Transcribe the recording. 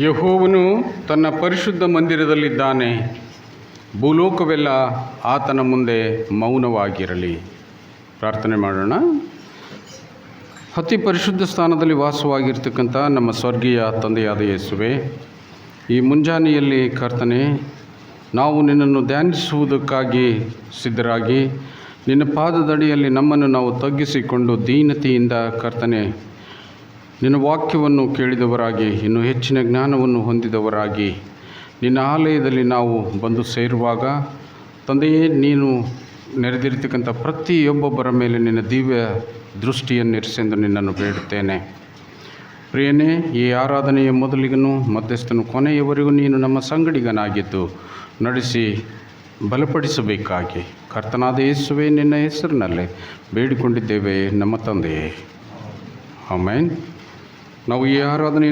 ಯಹೋವನು ತನ್ನ ಪರಿಶುದ್ಧ ಮಂದಿರದಲ್ಲಿದ್ದಾನೆ. ಭೂಲೋಕವೆಲ್ಲ ಆತನ ಮುಂದೆ ಮೌನವಾಗಿರಲಿ. ಪ್ರಾರ್ಥನೆ ಮಾಡೋಣ. ಅತಿ ಪರಿಶುದ್ಧ ಸ್ಥಾನದಲ್ಲಿ ವಾಸವಾಗಿರ್ತಕ್ಕಂಥ ನಮ್ಮ ಸ್ವರ್ಗೀಯ ತಂದೆಯಾದ ಯೇಸುವೆ, ಈ ಮುಂಜಾನೆಯಲ್ಲಿ ಕರ್ತನೆ, ನಾವು ನಿನ್ನನ್ನು ಧ್ಯಾನಿಸುವುದಕ್ಕಾಗಿ ಸಿದ್ಧರಾಗಿ, ನಿನ್ನ ಪಾದದಡಿಯಲ್ಲಿ ನಮ್ಮನ್ನು ನಾವು ತಗ್ಗಿಸಿಕೊಂಡು ದೀನತೆಯಿಂದ ಕರ್ತನೆ ನಿನ್ನ ವಾಕ್ಯವನ್ನು ಕೇಳಿದವರಾಗಿ, ಇನ್ನೂ ಹೆಚ್ಚಿನ ಜ್ಞಾನವನ್ನು ಹೊಂದಿದವರಾಗಿ, ನಿನ್ನ ಆಲಯದಲ್ಲಿ ನಾವು ಬಂದು ಸೇರುವಾಗ, ತಂದೆಯೇ, ನೀನು ನೆರೆದಿರ್ತಕ್ಕಂಥ ಪ್ರತಿಯೊಬ್ಬೊಬ್ಬರ ಮೇಲೆ ನಿನ್ನ ದಿವ್ಯ ದೃಷ್ಟಿಯನ್ನಿರಿಸೆಂದು ನಿನ್ನನ್ನು ಬೇಡುತ್ತೇನೆ. ಪ್ರಿಯನೇ, ಈ ಆರಾಧನೆಯ ಮೊದಲಿಗನು, ಮಧ್ಯಸ್ಥನು ಕೊನೆಯವರೆಗೂ ನೀನು ನಮ್ಮ ಸಂಗಡಿಗನಾಗಿದ್ದು, ನಡೆಸಿ ಬಲಪಡಿಸಬೇಕಾಗಿ. ಕರ್ತನಾದ ಯೇಸುವೆ, ನಿನ್ನ ಹೆಸರಿನಲ್ಲೇ ಬೇಡಿಕೊಂಡಿದ್ದೇವೆ, ನಮ್ಮ ತಂದೆಯೇ. ಆಮೇನ್. ನಾವು ಈ ಆರಾಧನೆ